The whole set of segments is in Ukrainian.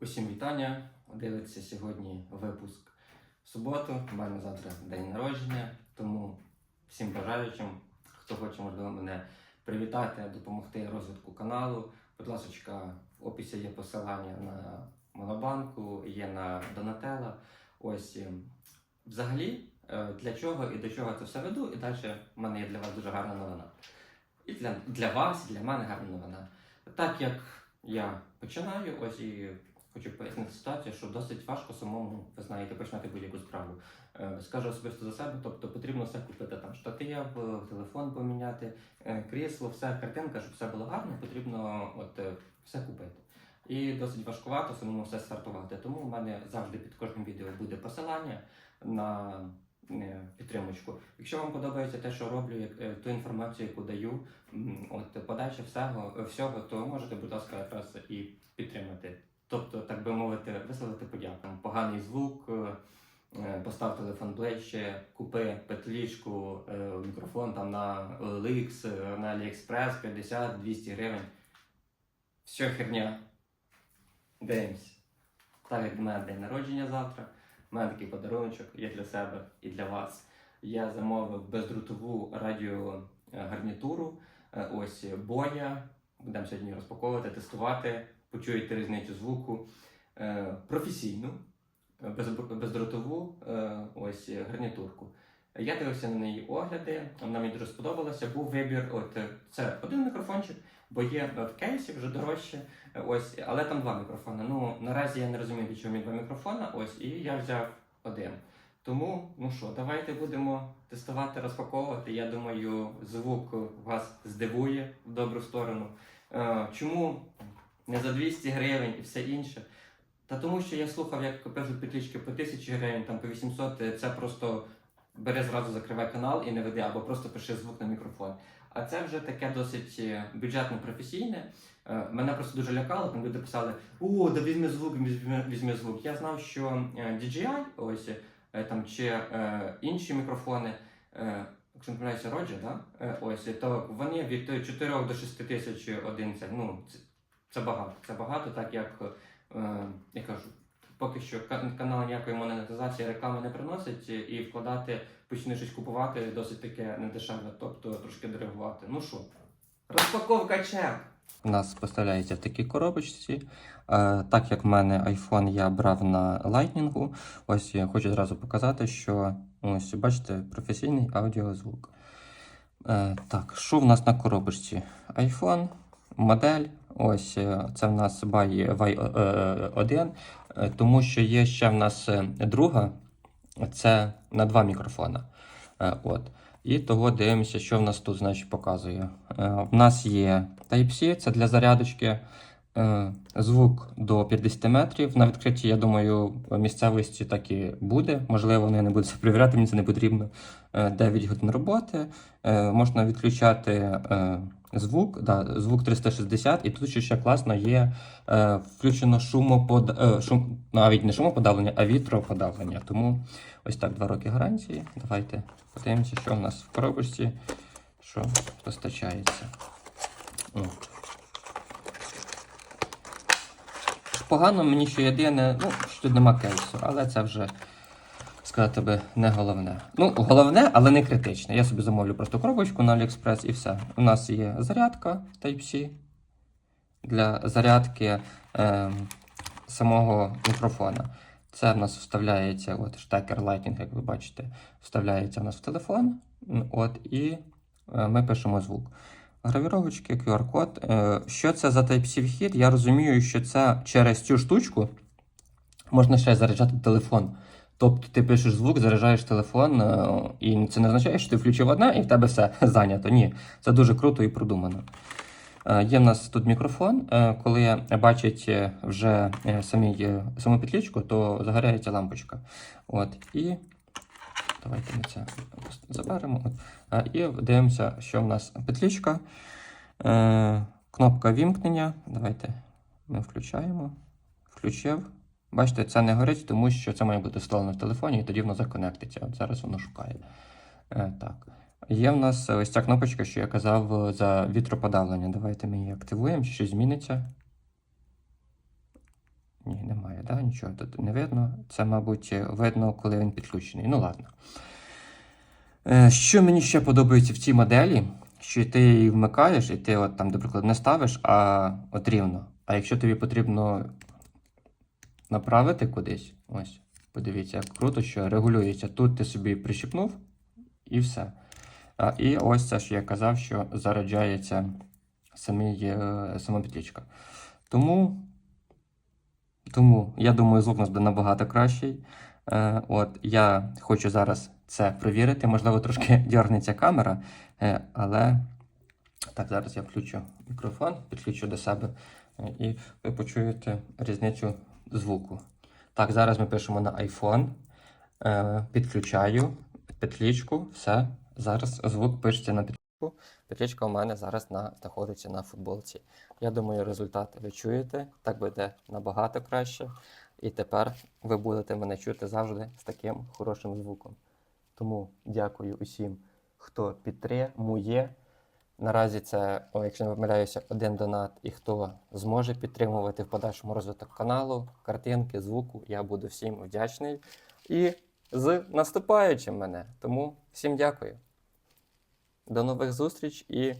Усім вітання. Дивиться сьогодні випуск в суботу. У мене завтра день народження, тому всім бажаючим, хто хоче, можливо, мене привітати, допомогти розвитку каналу. Будь ласка, в описі є посилання на Монобанку, є на Донателла. Ось е, взагалі, е, для чого і до чого це все веду, і далі в мене є для вас дуже гарна новина. І для, для вас, і для мене гарна новина. Так як я починаю, ось і хочу пояснити ситуацію, що досить важко самому, ви знаєте, починати будь-яку справу. Е, Скажу особисто за себе, тобто потрібно все купити там штатив, е, телефон поміняти, е, крісло, все, картинка, щоб все було гарно, потрібно от все купити. І досить важкувато самому все стартувати. Тому в мене завжди під кожним відео буде посилання на підтримочку. Якщо вам подобається те, що роблю, ту інформацію, яку даю, от подача всього, всього, то можете, будь ласка, якраз і підтримати. Тобто, так би мовити, висловити подяку. Поганий звук, е, е, постав телефон ближче, купи петлічку, е, мікрофон там на OLX, на AliExpress 50-200 гривень. Все херня. Дивимось. Так як в мене день народження завтра, в мене такий подаруночок є для себе і для вас. Я замовив бездрутову радіогарнітуру. Ось боя. Будемо сьогодні розпаковувати, тестувати, почуєте різницю звуку. Е, Професійну, е, без- бездротову е, ось гарнітурку. Я дивився на неї огляди, вона мені дуже сподобалася. Був вибір. От це один мікрофончик, бо є в кейсі вже дорожче. Ось, але там два мікрофони. Ну наразі я не розумію, для чого мені два мікрофона. Ось, і я взяв один. Тому, ну що, давайте будемо тестувати, розпаковувати. Я думаю, звук вас здивує в добру сторону. Чому не за 200 гривень і все інше? Та тому, що я слухав, як пишуть петлічки по 1000 гривень, там по 800, е, це просто бери зразу закривай канал і не веди, або просто пиши звук на мікрофон. А це вже таке досить е, бюджетно професійне. Е, Мене просто дуже лякало, там люди писали: О, да візьми звук, візьми, звук. Я знав, що DJI, ось там чи е, інші мікрофони, якщо не помиляюся, Roger, да? Ось то вони від 4 до 6 тисяч одиниць. Ну це, багато. Це багато, так як е, я кажу. Поки що канал ніякої монетизації реклами не приносить, і вкладати, почни щось купувати досить таке недешеве, тобто трошки дорогувати. Ну що, розпаковка чек! Нас поставляється в такій коробочці. Е, так як в мене iPhone я брав на Lightning, ось я хочу зразу показати, що ось бачите, професійний аудіозвук. Е, так, що в нас на коробочці? iPhone, модель. Ось е, це в нас by Y1, е, тому що є ще в нас е, друга, це на два мікрофона. Е, От. І того дивимося, що в нас тут значить, показує. Е, В нас є Type-C, це для зарядочки. Е, Звук до 50 метрів. На відкритті, я думаю, місцевості так і буде. Можливо, вони не будуть перевіряти, мені це не потрібно. Е, 9 годин роботи. Е, Можна відключати е, звук, да, звук 360, і тут ще, ще класно є е, включено шумопод... е, шум... навіть не шумоподавлення, а вітроподавлення. Тому ось так, два роки гарантії. Давайте подивимося, що в нас в коробочці, що постачається. О. Погано мені що єдине, ну, що нема кейсу, але це вже сказати би не головне. Ну, головне, але не критичне. Я собі замовлю просто коробочку на AliExpress і все. У нас є зарядка Type-C для зарядки ем, самого мікрофона. Це в нас вставляється, от штекер Lightning, як ви бачите, вставляється в нас в телефон. От, і е, ми пишемо звук. Гравіровочки, QR-код. Е, Що це за Type-C вхід? Я розумію, що це через цю штучку можна ще заряджати телефон. Тобто ти пишеш звук, заряджаєш телефон, е, і це не означає, що ти включив одне і в тебе все зайнято. Ні, це дуже круто і продумано. Е, Є в нас тут мікрофон. е, Коли бачить е, вже самі, саму петлічку, то загоряється лампочка. От, і давайте ми це заберемо. От. І дивимося, що в нас петлічка. Кнопка вімкнення. Давайте ми включаємо. Включив. Бачите, це не горить, тому що це має бути вставлено в телефоні, і тоді воно законектиться. От зараз воно шукає. Е, так. Є в нас ось ця кнопочка, що я казав е, за вітроподавлення. Давайте ми її активуємо, щось зміниться. Ні, не да? нічого тут не видно. Це, мабуть, видно, коли він підключений. Ну ладно. Е, Що мені ще подобається в цій моделі, що ти її вмикаєш, і ти от там, наприклад, не ставиш, а от рівно. А якщо тобі потрібно направити кудись, ось, подивіться, як круто, що регулюється. Тут ти собі прищепнув і все. А, і ось це, що я казав, що заряджається самі, е, сама петлічка. Тому, тому я думаю, звук нас буде набагато кращий. Е, от, я хочу зараз це перевірити. Можливо, трошки дьорнеться камера, е, але так, зараз я включу мікрофон, підключу до себе, е, і ви почуєте різницю звуку. Так, зараз ми пишемо на iPhone. Е, підключаю петлічку, все. Зараз звук пишеться на петлічку. Петлічка у мене зараз на, знаходиться на футболці. Я думаю, результат ви чуєте. Так буде набагато краще. І тепер ви будете мене чути завжди з таким хорошим звуком. Тому дякую усім, хто підтримує. Наразі це, якщо не помиляюся, один донат, і хто зможе підтримувати в подальшому розвиток каналу, картинки, звуку. Я буду всім вдячний. І з наступаючим мене. Тому всім дякую. До нових зустріч і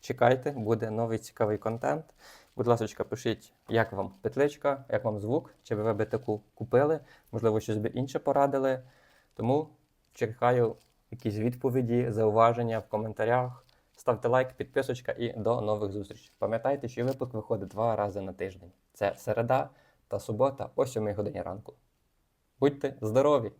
чекайте, буде новий цікавий контент. Будь ласка, пишіть, як вам петличка, як вам звук, чи ви би таку купили, можливо, щось би інше порадили. Тому чекаю якісь відповіді, зауваження в коментарях. Ставте лайк, підписочка і до нових зустрічей. Пам'ятайте, що випуск виходить два рази на тиждень. Це середа та субота о 7 годині ранку. Будьте здорові!